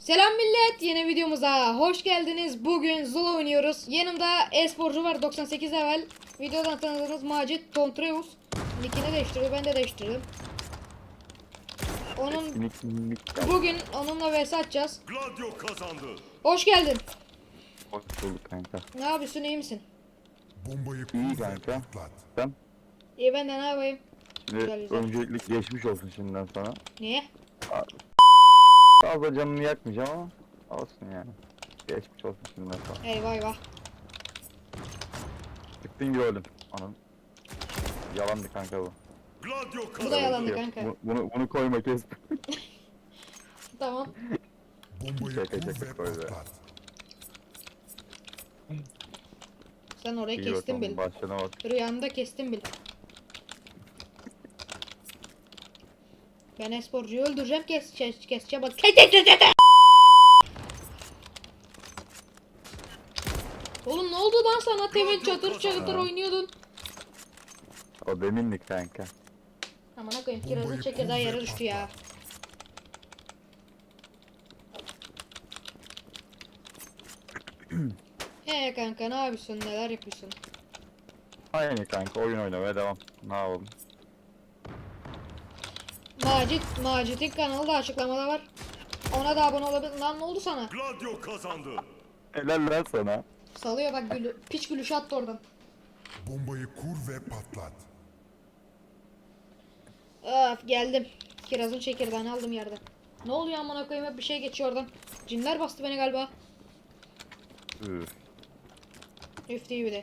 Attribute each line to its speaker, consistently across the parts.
Speaker 1: Selam millet, yeni videomuza hoş geldiniz. Bugün Zula oynuyoruz. Yanımda e-sporcu var 98 level. Videodan tanıdığınız Macit Tontreus. Nickini değiştirdi, ben de değiştirdim. Onun bugün onunla vs atacağız.
Speaker 2: Gladio kazandı.
Speaker 1: Hoş geldin.
Speaker 3: Hoş bulduk kanka.
Speaker 1: Ne yapıyorsun, iyi misin?
Speaker 2: Bombayı
Speaker 3: İyi kanka.
Speaker 2: patlat.
Speaker 3: Sen
Speaker 1: İyi ben de ne yapayım?
Speaker 3: şimdi öncelikle geçmiş olsun şimdiden sana.
Speaker 1: Niye?
Speaker 3: Fazla canını yakmayacağım ama olsun yani. Geçmiş olsun şimdiden sana.
Speaker 1: Eyvah eyvah.
Speaker 3: Çıktın gördüm. Anam. Yalandı kanka bu.
Speaker 2: Gladio
Speaker 1: Bu da
Speaker 2: kazandı.
Speaker 1: yalandı kanka.
Speaker 3: bu- Bunu, bunu koyma kes.
Speaker 1: Tamam.
Speaker 2: Bombayı
Speaker 3: Şaka
Speaker 2: kur
Speaker 3: şaka
Speaker 2: ve
Speaker 3: koy be.
Speaker 2: patlat.
Speaker 1: Sen orayı
Speaker 3: İyi
Speaker 1: kestin
Speaker 3: bakalım
Speaker 1: bil.
Speaker 3: başına bak.
Speaker 1: Rüyanda kestin bil. Ben esporcuyu öldüreceğim kes kes keseceğim bak. Kes kes kes kes. Oğlum ne oldu lan sana temin çatır çatır oynuyordun.
Speaker 3: O deminlik kanka.
Speaker 1: Aman koyayım kirazın çekirdeği yere düştü ya. He kanka ne yapıyorsun neler yapıyorsun?
Speaker 3: Aynı kanka oyun oynamaya devam. Ne yapalım?
Speaker 1: Macit, Macit'in kanalı da açıklamada var. Ona da abone olabilir. Lan ne oldu sana?
Speaker 2: Gladio kazandı.
Speaker 3: Helal lan sana.
Speaker 1: Salıyor bak gülü. Piç gülüşü attı oradan.
Speaker 2: Bombayı kur ve patlat.
Speaker 1: Öf geldim. Kirazın çekirdeğini aldım yerden. Ne oluyor amına koyayım hep bir şey geçiyor oradan. Cinler bastı beni galiba.
Speaker 3: Üf.
Speaker 1: Üf diye bir de.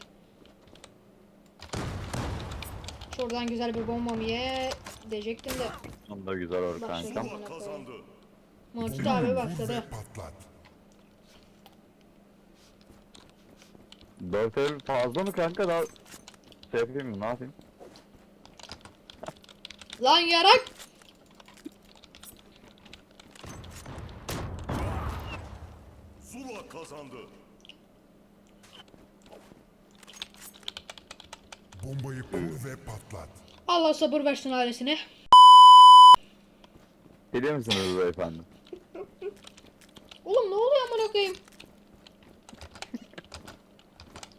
Speaker 1: Şuradan güzel bir bombamı ye diyecektim de.
Speaker 3: Onda güzel olur
Speaker 1: Başladı.
Speaker 3: kankam.
Speaker 2: Kazandı.
Speaker 1: Macit abi
Speaker 2: Kur ve
Speaker 1: başladı.
Speaker 2: patlat.
Speaker 3: 4 el fazla mı kanka daha şey yapayım mı ne yapayım?
Speaker 1: Lan yarak!
Speaker 2: Zula kazandı. Bombayı kur ve patlat.
Speaker 1: Allah sabır versin ailesine.
Speaker 3: Geliyor musunuz beyefendi?
Speaker 1: Oğlum ne oluyor amına koyayım?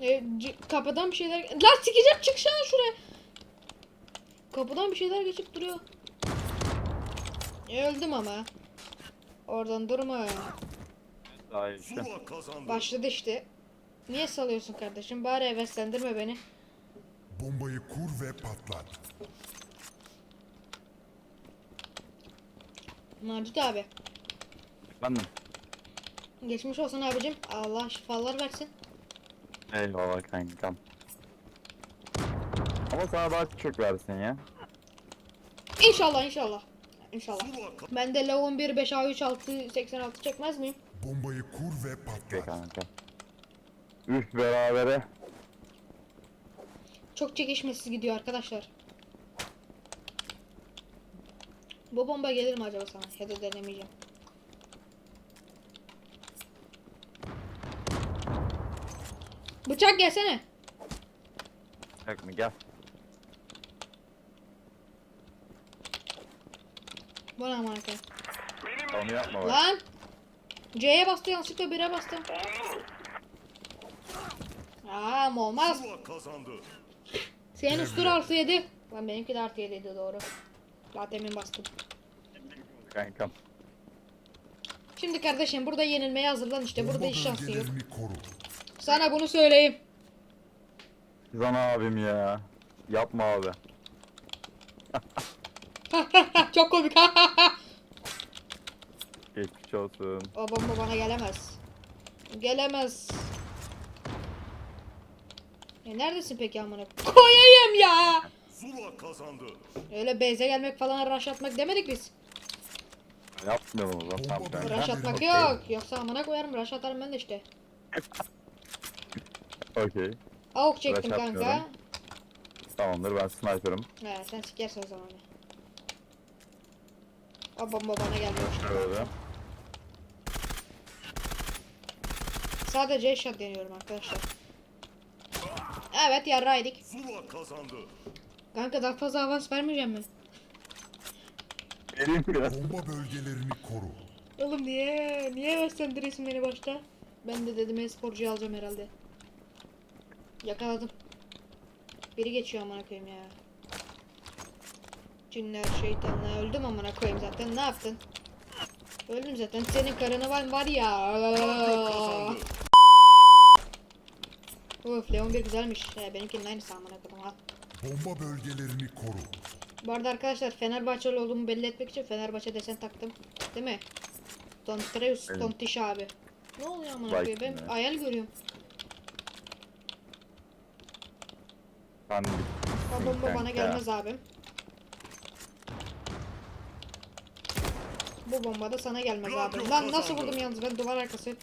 Speaker 1: E, kapıdan bir şeyler... Lan sikeceğim çıksana şuraya. Kapıdan bir şeyler geçip duruyor. E, öldüm ama. Oradan durma.
Speaker 3: Daha iyi işte.
Speaker 1: Başladı işte. Niye salıyorsun kardeşim? Bari heveslendirme beni.
Speaker 2: Bombayı kur ve patlat.
Speaker 1: Macit abi.
Speaker 3: Efendim?
Speaker 1: Geçmiş olsun abicim. Allah şifalar versin.
Speaker 3: Eyvallah kankam. Ama sana daha çok versin ya.
Speaker 1: İnşallah inşallah. İnşallah. Ben de Lavon 1 5 A3 6 86 çekmez miyim?
Speaker 2: Bombayı kur ve patlat.
Speaker 3: kanka. Üf berabere.
Speaker 1: Çok çekişmesiz gidiyor arkadaşlar. Bu bomba gelir mi acaba sana? Ya da denemeyeceğim. Bıçak gelsene.
Speaker 3: Yok mu gel.
Speaker 1: Bana koyayım.
Speaker 3: Onu yapma bak.
Speaker 1: Lan! C'ye bastı yanlışlıkla 1'e bastım. Aa olmaz.
Speaker 2: Kazandı.
Speaker 1: Senin üstün artı 7. Lan benimki de artı 7'ydi doğru. Daha demin bastım.
Speaker 3: Kankam.
Speaker 1: Şimdi kardeşim burada yenilmeye hazırlan işte burada iş şansı yok. Sana bunu söyleyeyim.
Speaker 3: Zana abim ya. Yapma abi.
Speaker 1: Çok komik.
Speaker 3: Geçmiş olsun.
Speaker 1: o bomba bana gelemez. Gelemez. E neredesin peki amına? Koyayım ya.
Speaker 2: Zula kazandı.
Speaker 1: Öyle beyze gelmek falan rush atmak demedik biz.
Speaker 3: Yapmayalım o zaman. Kanka.
Speaker 1: Rush atmak yok. Yoksa amına koyarım rush atarım ben de işte.
Speaker 3: Okey.
Speaker 1: Avuk çektim
Speaker 3: Rush
Speaker 1: kanka.
Speaker 3: atmıyorum. Tamamdır ben sniper'ım.
Speaker 1: He sen sikersin o zaman. O bomba bana gelmiyor.
Speaker 3: Şöyle.
Speaker 1: Sadece headshot deniyorum arkadaşlar. Evet yarraydık.
Speaker 2: Zula kazandı.
Speaker 1: Kanka daha fazla avans vermeyeceğim mi?
Speaker 3: Geleyim biraz.
Speaker 2: Bomba bölgelerini koru.
Speaker 1: Oğlum niye? Niye beslendiriyorsun beni başta? Ben de dedim e-sporcuyu alacağım herhalde. Yakaladım. Biri geçiyor amına koyayım ya. Cinler, şeytanlar öldüm amına koyayım zaten. Ne yaptın? Öldüm zaten. Senin karını var var ya. Uf Leon 1 güzelmiş. He, benimkinin aynısı amına koyayım. Al.
Speaker 2: Bomba bölgelerini koru.
Speaker 1: Bu arada arkadaşlar Fenerbahçeli olduğumu belli etmek için Fenerbahçe desen taktım. Değil mi? Tontreus,
Speaker 3: Evet.
Speaker 1: Tontiş abi. Ne oluyor amına koyayım? Ben
Speaker 3: be.
Speaker 1: hayal görüyorum.
Speaker 3: Sen
Speaker 1: O bomba bana gelmez abim. Bu bomba da sana gelmez abi. Lan nasıl vurdum yalnız ben duvar arkası.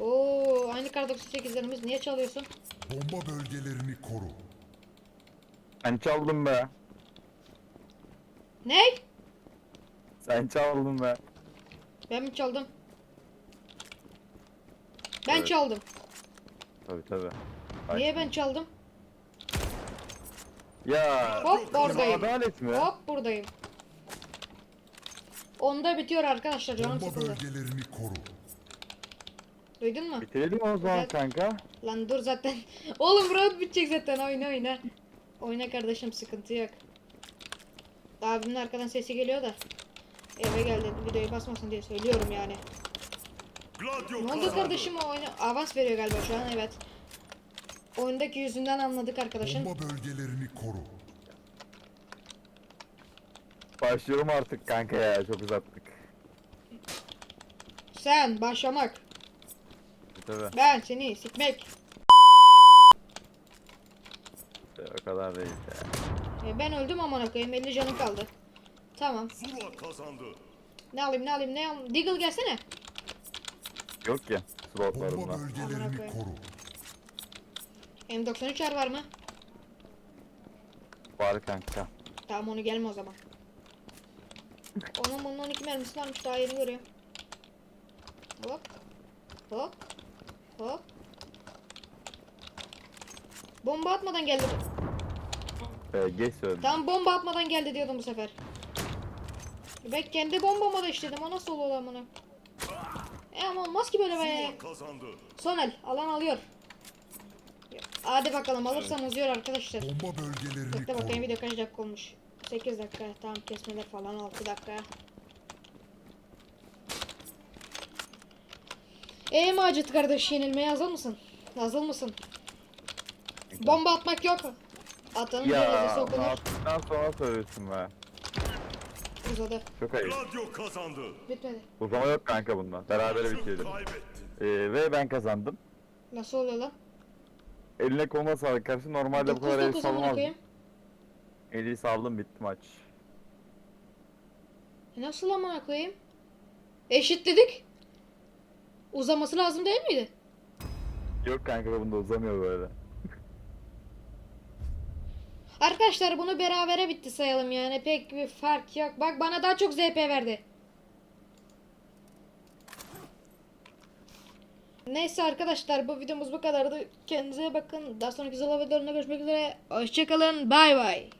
Speaker 1: Oo aynı kar 98'lerimiz niye çalıyorsun?
Speaker 2: Bomba bölgelerini koru.
Speaker 3: Sen çaldın be.
Speaker 1: Ne?
Speaker 3: Sen çaldın be.
Speaker 1: Ben mi çaldım? Ben
Speaker 3: Evet.
Speaker 1: çaldım.
Speaker 3: Tabii tabii.
Speaker 1: Niye ben çaldım?
Speaker 3: Ya.
Speaker 1: Hop oradayım.
Speaker 3: Adalet mi?
Speaker 1: Hop buradayım. Onda bitiyor arkadaşlar canım
Speaker 2: Bomba
Speaker 1: sıkıldı.
Speaker 2: bölgelerini koru.
Speaker 1: Duydun mu?
Speaker 3: Bitirelim o zaman
Speaker 1: Evet.
Speaker 3: kanka.
Speaker 1: Lan dur zaten. Oğlum round bitecek zaten oyna oyna. Oyna kardeşim sıkıntı yok. Abimin arkadan sesi geliyor da. Eve geldi videoyu basmasın diye söylüyorum yani.
Speaker 2: Gladio
Speaker 1: Ne oldu
Speaker 2: kazandı.
Speaker 1: kardeşim o oyuna avans veriyor galiba şu an evet. Oyundaki yüzünden anladık arkadaşın.
Speaker 2: Bomba bölgelerini koru.
Speaker 3: Başlıyorum artık kanka ya. Çok uzattık.
Speaker 1: Sen başlamak.
Speaker 3: Tabii.
Speaker 1: Ben seni sikmek.
Speaker 3: O kadar değil ya.
Speaker 1: E, ben öldüm amına koyayım 50 canım kaldı. Tamam.
Speaker 2: Zula kazandı.
Speaker 1: Ne alayım ne alayım ne alayım. Deagle gelsene.
Speaker 3: Yok ki.
Speaker 2: Bomba
Speaker 3: Slotlarımda.
Speaker 2: Bölgelerini koru.
Speaker 1: M93 var mı?
Speaker 3: Var kanka.
Speaker 1: Tamam onu gelme o zaman. Onun bunun 12 mermisi varmış daha yeni görüyorum. Hop. Hop. Hop. Bomba atmadan geldi.
Speaker 3: Ee, geç söyledim.
Speaker 1: Tam bomba atmadan geldi diyordum bu sefer. Ben kendi bombama da işledim. O nasıl olur amına? E ama olmaz ki böyle be. Son el. Alan alıyor. Hadi bakalım alırsan uzuyor arkadaşlar.
Speaker 2: Bomba bölgelerini
Speaker 1: Bekle bakayım video kaç dakika olmuş. 8 dakika. Tamam kesmeler falan 6 dakika. Eee Macit kardeş yenilmeye hazır mısın? Hazır mısın? Bomba atmak yok. Atanın
Speaker 3: Ya
Speaker 1: okunur.
Speaker 3: attıktan sonra söylüyorsun be.
Speaker 1: Uzadı.
Speaker 3: Çok ayıp.
Speaker 2: Gladio kazandı.
Speaker 1: Bitmedi.
Speaker 3: Uzama yok kanka bunda. Beraber
Speaker 2: Maçı
Speaker 3: bitirelim. Ee, ve ben kazandım.
Speaker 1: Nasıl oluyor lan?
Speaker 3: Eline koluna sağlık karşı. Normalde bu kadar el
Speaker 1: 9-9 amına
Speaker 3: salmazdım.
Speaker 1: koyayım.
Speaker 3: Eli saldım bitti maç.
Speaker 1: E Nasıl amına koyayım? Eşitledik. Uzaması lazım değil miydi?
Speaker 3: Yok kanka bunda uzamıyor böyle.
Speaker 1: Arkadaşlar bunu berabere bitti sayalım yani pek bir fark yok. Bak bana daha çok ZP verdi. Neyse arkadaşlar bu videomuz bu kadardı. Kendinize bakın. Daha sonraki videolarında görüşmek üzere. Hoşçakalın. Bay bay.